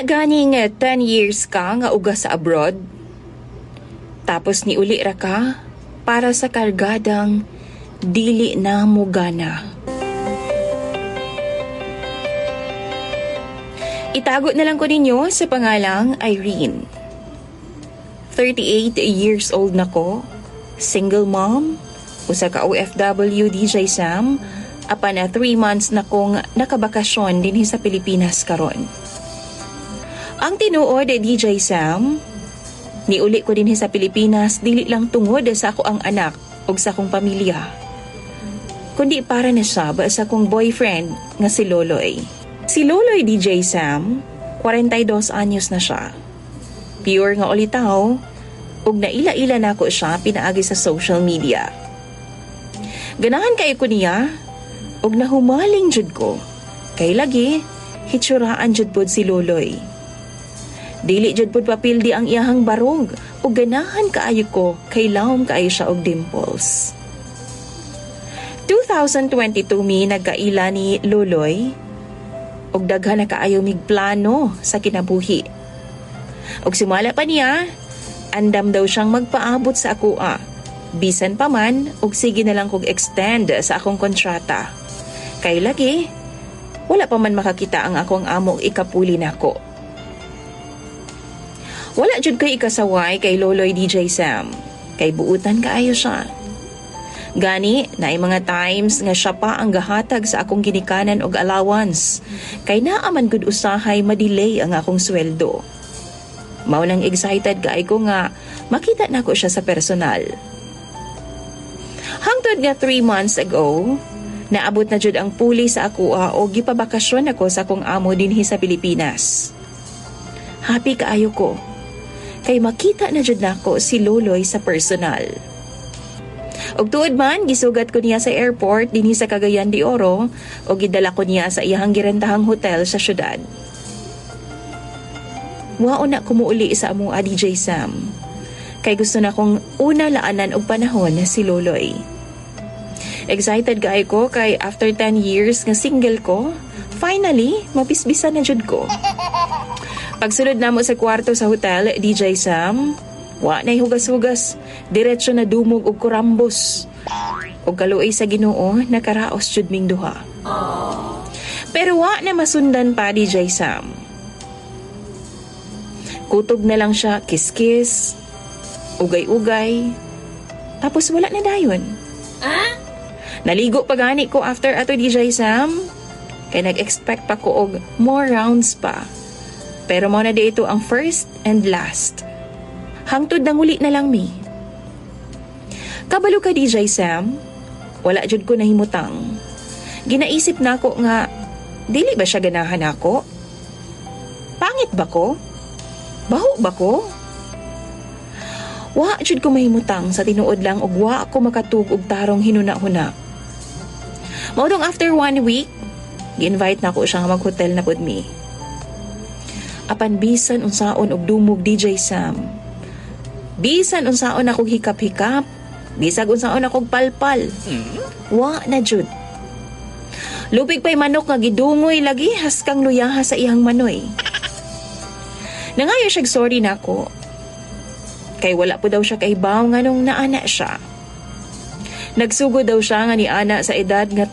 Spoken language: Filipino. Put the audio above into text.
Anya ganing 10 years ka nga uga sa abroad. Tapos ni uli ra ka para sa kargadang dili na mo gana. Itago na lang ko ninyo sa pangalang Irene. 38 years old na ko, single mom, usa ka OFW DJ Sam, apan na 3 months na kong nakabakasyon din sa Pilipinas karon. Ang tinuod DJ Sam, niuli ko din sa Pilipinas dili lang tungod sa ako ang anak ug sa akong pamilya. Kundi para na siya ba sa akong boyfriend nga si Loloy. Si Loloy DJ Sam, 42 anyos na siya. Pure nga ulitaw, ug naila-ila na ko siya pinaagi sa social media. Ganahan kay ko niya, ug nahumaling jud ko. Kay lagi, hitsuraan jud pod si Loloy. Dili jud pod papildi ang iyahang barog ug ganahan kaayo ko kay lawom kaayo siya og dimples. 2022 mi nagkaila ni Loloy ug daghan na kaayo mig plano sa kinabuhi. Ug simala pa niya, andam daw siyang magpaabot sa akoa. Bisan pa man, ug sige na lang kog extend sa akong kontrata. Kay lagi, wala pa man makakita ang akong amo ikapuli nako. Wala jud kay ikasaway kay Loloy DJ Sam. Kay buutan kaayo siya. Gani, na mga times nga siya pa ang gahatag sa akong ginikanan og allowance. Kay naaman gud usahay madelay ang akong sweldo. Mao nang excited kaay ko nga makita nako siya sa personal. Hangtod nga 3 months ago, naabot na jud ang puli sa ako o gipabakasyon ako sa akong amo dinhi sa Pilipinas. Happy kaayo ko. Kay makita na jud nako si Loloy sa personal. Og tuod man, gisugat ko niya sa airport dinhi sa Cagayan de Oro o gidala ko niya sa iyahang girentahang hotel sa syudad. Wao na kumuuli sa amo a DJ Sam. Kay gusto na kong una laanan og panahon na si Loloy. Excited kay ko kay after 10 years nga single ko, finally, mapisbisan na jud ko. Pagsulod namo sa kwarto sa hotel, DJ Sam, wa na'y hugas-hugas, diretso na dumog og kurambos. Og kaluoy sa Ginoo, nakaraos jud ming duha. Pero wa na masundan pa DJ Sam. Kutob na lang siya, kiss-kiss, ugay-ugay, tapos wala na dayon. Naligo pa gani ko after ato DJ Sam. Kay nag-expect pa ko og more rounds pa. Pero mo na ito ang first and last. Hangtod nang uli na lang mi. Kabalo ka DJ Sam, wala jud ko nahimutang. Ginaisip na ako nga, dili ba siya ganahan ako? Pangit ba ko? Baho ba ko? Wa jud ko mahimutang sa tinuod lang ug wa ako makatug og tarong hinuna-huna. Maudong after one week, gi-invite na ako siya nga mag-hotel na pud mi. Apan bisan unsaon og dumog DJ Sam. Bisan unsaon akong hikap-hikap, bisag unsaon akong palpal. Wa na jud. Lupig pa'y manok nga gidungoy lagi haskang luyaha sa iyang manoy. Nangayo siya sorry na ako. Kay wala po daw siya kaibaw nga nung naana siya. Nagsugo daw siya nga ni ana sa edad nga